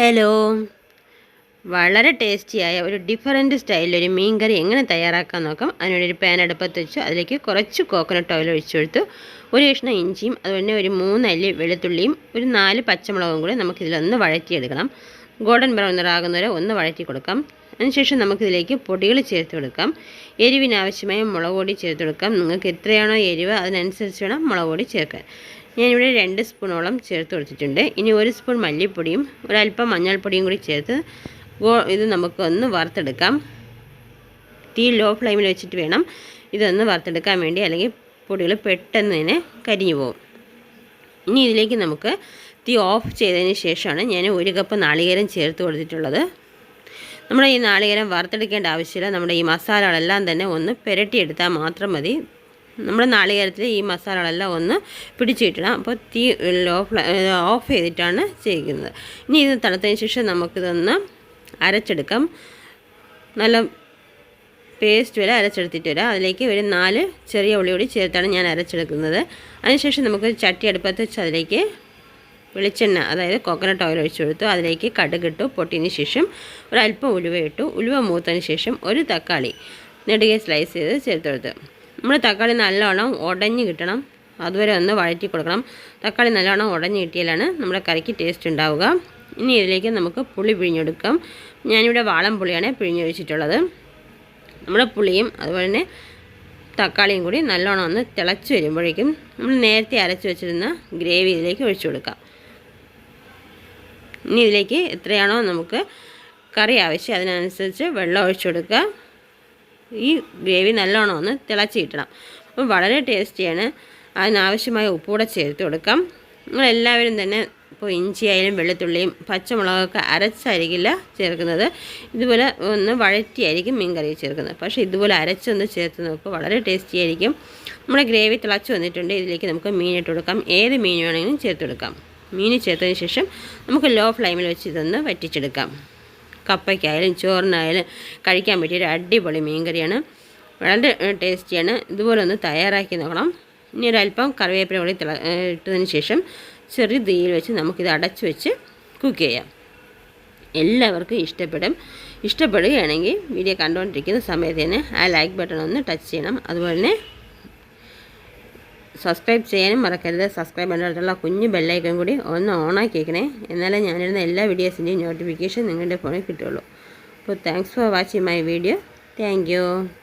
Hello വളരെ ടേസ്റ്റിയായ ഒരു different സ്റ്റൈലിൽ ഒരു മീൻ കറി എങ്ങനെ തയ്യാറാക്കാൻ നോക്കാം. അതിനുവേണ്ടി ഒരു പാൻ അടുപ്പത്ത് വെച്ചു. അതിലേക്ക് കുറച്ച് കോക്കനട്ട് ഓയിൽ ഒഴിച്ചു കൊടുത്തു. ഒരു കഷ്ണം ഇഞ്ചിയും അതുപോലെ ഒരു മൂന്നല്ലി വെളുത്തുള്ളിയും ഒരു നാല് പച്ചമുളകും കൂടി നമുക്കിതിലൊന്ന് വഴറ്റിയെടുക്കണം. ഗോൾഡൻ ബ്രൗൺ നിറാകുന്നവരെ ഒന്ന് വഴറ്റി കൊടുക്കാം. അതിനുശേഷം നമുക്കിതിലേക്ക് പൊടികൾ ചേർത്ത് കൊടുക്കാം. എരിവിനാവശ്യമായ മുളക് പൊടി ചേർത്ത് കൊടുക്കാം. നിങ്ങൾക്ക് എത്രയാണോ എരിവ് അതിനനുസരിച്ച് വേണം മുളക് പൊടി ചേർക്കാൻ. ഞാനിവിടെ രണ്ട് സ്പൂണോളം ചേർത്ത് കൊടുത്തിട്ടുണ്ട്. ഇനി ഒരു സ്പൂൺ മല്ലിപ്പൊടിയും ഒരല്പം മഞ്ഞൾപ്പൊടിയും കൂടി ചേർത്ത് ഇത് നമുക്കൊന്ന് വറുത്തെടുക്കാം. തീ ലോ ഫ്ലെയിമിൽ വെച്ചിട്ട് വേണം ഇതൊന്ന് വറുത്തെടുക്കാൻ വേണ്ടി അല്ലെങ്കിൽ പൊടികൾ പെട്ടെന്ന് തന്നെ കരിഞ്ഞു പോകും. ഇനി ഇതിലേക്ക് നമുക്ക് തീ ഓഫ് ചെയ്തതിന് ശേഷമാണ് ഞാൻ ഒരു കപ്പ് നാളികേരം ചേർത്ത് കൊടുത്തിട്ടുള്ളത്. നമ്മുടെ ഈ നാളികേരം വറുത്തെടുക്കേണ്ട ആവശ്യമില്ല. നമ്മുടെ ഈ മസാലകളെല്ലാം തന്നെ ഒന്ന് പുരട്ടിയെടുത്താൽ മാത്രം മതി. നമ്മുടെ നാളികേരത്തിൽ ഈ മസാലകളെല്ലാം ഒന്ന് പിടിച്ചിട്ടണം അപ്പോൾ തീ ലോ ഓഫ് ചെയ്തിട്ടാണ് ചെയ്യുന്നത് ഇനി ഇത് തണുത്തതിന് ശേഷം നമുക്കിതൊന്ന് അരച്ചെടുക്കാം. നല്ല പേസ്റ്റ് വരെ അരച്ചെടുത്തിട്ട് വരാം. അതിലേക്ക് ഒരു നാല് ചെറിയ ഉള്ളി കൂടി ചേർത്താണ് ഞാൻ അരച്ചെടുക്കുന്നത്. അതിനുശേഷം നമുക്ക് ചട്ടി അടുപ്പത്ത് വെച്ച് അതിലേക്ക് വെളിച്ചെണ്ണ അതായത് കോക്കനട്ട് ഓയിൽ ഒഴിച്ചു കൊടുത്തു. അതിലേക്ക് കടുകിട്ടു പൊട്ടിയതിന് ശേഷം ഒരല്പം ഉലുവ ഇട്ടു. ഉലുവ മൂത്തതിന് ശേഷം ഒരു തക്കാളി നെടുകെ സ്ലൈസ് ചെയ്ത് ചേർത്ത് കൊടുത്തു നമ്മൾ തക്കാളി നല്ലോണം ഉടഞ്ഞ് കിട്ടണം. അതുവരെ ഒന്ന് വഴറ്റി കൊടുക്കണം. തക്കാളി നല്ലോണം ഉടഞ്ഞ് കിട്ടിയാലാണ് നമ്മുടെ കറിക്ക് ടേസ്റ്റ് ഉണ്ടാവുക. ഇനി ഇതിലേക്ക് നമുക്ക് പുളി പിഴിഞ്ഞെടുക്കാം. ഞാനിവിടെ വാളം പുളിയാണ് പിഴിഞ്ഞൊഴിച്ചിട്ടുള്ളത്. നമ്മുടെ പുളിയും അതുപോലെ തന്നെ തക്കാളിയും കൂടി നല്ലോണം ഒന്ന് തിളച്ച് വരുമ്പോഴേക്കും നമ്മൾ നേരത്തെ അരച്ച് വെച്ചിരുന്ന ഗ്രേവി ഇതിലേക്ക് ഒഴിച്ചു കൊടുക്കാം. ഇനി ഇതിലേക്ക് എത്രയാണോ നമുക്ക് കറി ആവശ്യം അതിനനുസരിച്ച് വെള്ളം ഒഴിച്ചു കൊടുക്കുക. ഈ ഗ്രേവി നല്ലോണം ഒന്ന് തിളച്ചിട്ടണം അപ്പം വളരെ ടേസ്റ്റിയാണ്. അതിനാവശ്യമായ ഉപ്പൂടെ ചേർത്ത് കൊടുക്കാം. നിങ്ങളെല്ലാവരും തന്നെ ഇപ്പോൾ ഇഞ്ചിയായാലും വെളുത്തുള്ളിയും പച്ചമുളകൊക്കെ അരച്ചായിരിക്കില്ല ചേർക്കുന്നത്. ഇതുപോലെ ഒന്ന് വഴറ്റിയായിരിക്കും മീൻ കറി ചേർക്കുന്നത്. പക്ഷേ ഇതുപോലെ അരച്ചൊന്ന് ചേർത്ത് നോക്കുക വളരെ ടേസ്റ്റി ആയിരിക്കും നമ്മുടെ ഗ്രേവി തിളച്ച് വന്നിട്ടുണ്ട്. ഇതിലേക്ക് നമുക്ക് മീൻ കൊടുക്കാം. ഏത് മീൻ വേണമെങ്കിലും ചേർത്ത് കൊടുക്കാം. മീൻ ചേർത്തതിന് ശേഷം നമുക്ക് ലോ ഫ്ലെയിമിൽ വെച്ച് ഇതൊന്ന് വറ്റിച്ചെടുക്കാം. കപ്പയ്ക്കായാലും ചോറിനായാലും കഴിക്കാൻ പറ്റിയൊരു അടിപൊളി മീൻകറിയാണ്. വളരെ ടേസ്റ്റിയാണ്. ഇതുപോലെ ഒന്ന് തയ്യാറാക്കി നോക്കണം. ഇനി ഒരല്പം കറിവേപ്പില കൂടി തിള ഇട്ടതിന് ശേഷം ചെറിയ തീയിൽ വെച്ച് നമുക്കിത് അടച്ചു വെച്ച് കുക്ക് ചെയ്യാം. എല്ലാവർക്കും ഇഷ്ടപ്പെടും. ഇഷ്ടപ്പെടുകയാണെങ്കിൽ വീഡിയോ കണ്ടുകൊണ്ടിരിക്കുന്ന സമയത്ത് തന്നെ ആ ലൈക്ക് ബട്ടൺ ഒന്ന് ടച്ച് ചെയ്യണം. അതുപോലെ തന്നെ സബ്സ്ക്രൈബ് ചെയ്യാനും മറക്കരുത്. സബ്സ്ക്രൈബ് അടുത്തുള്ള കുഞ്ഞു ബെല്ലൈക്കൺ കൂടി ഒന്ന് ഓണാക്കി വയ്ക്കണേ എന്നാലേ ഞാനിരുന്ന എല്ലാ വീഡിയോസിന്റെയും നോട്ടിഫിക്കേഷൻ നിങ്ങളുടെ ഫോണിൽ കിട്ടുള്ളൂ അപ്പോൾ thanks for watching my video thank